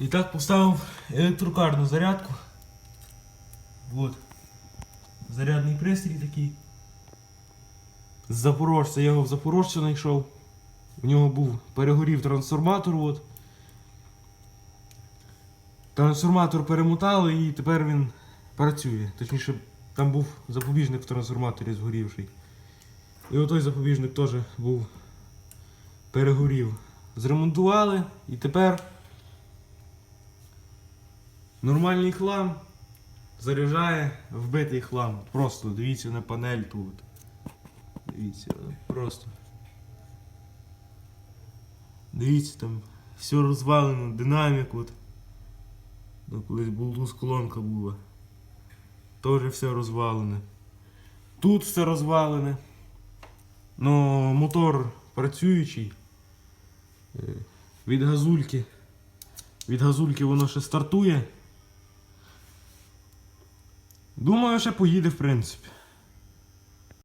І так поставив електрокарну зарядку. Вот. Зарядний пристрій такий. З Запорожця. Я його в Запорожця знайшов. У нього був перегорів трансформатор. От. Трансформатор перемотали і тепер він працює. Точніше, там був запобіжник в трансформаторі згорівший. І отой запобіжник теж був перегорів. Зремонтували і тепер нормальний хлам заряджає вбитий хлам. Просто дивіться на панель тут. Дивіться, просто. Дивіться, там все розвалено, динамік от. Ну, колись Bluetooth колонка була. Теж все розвалене. Тут все розвалене. Ну, мотор працюючий. Е, Від газульки. Від газульки воно ще стартує. Думаю, ще поїде, в принципі.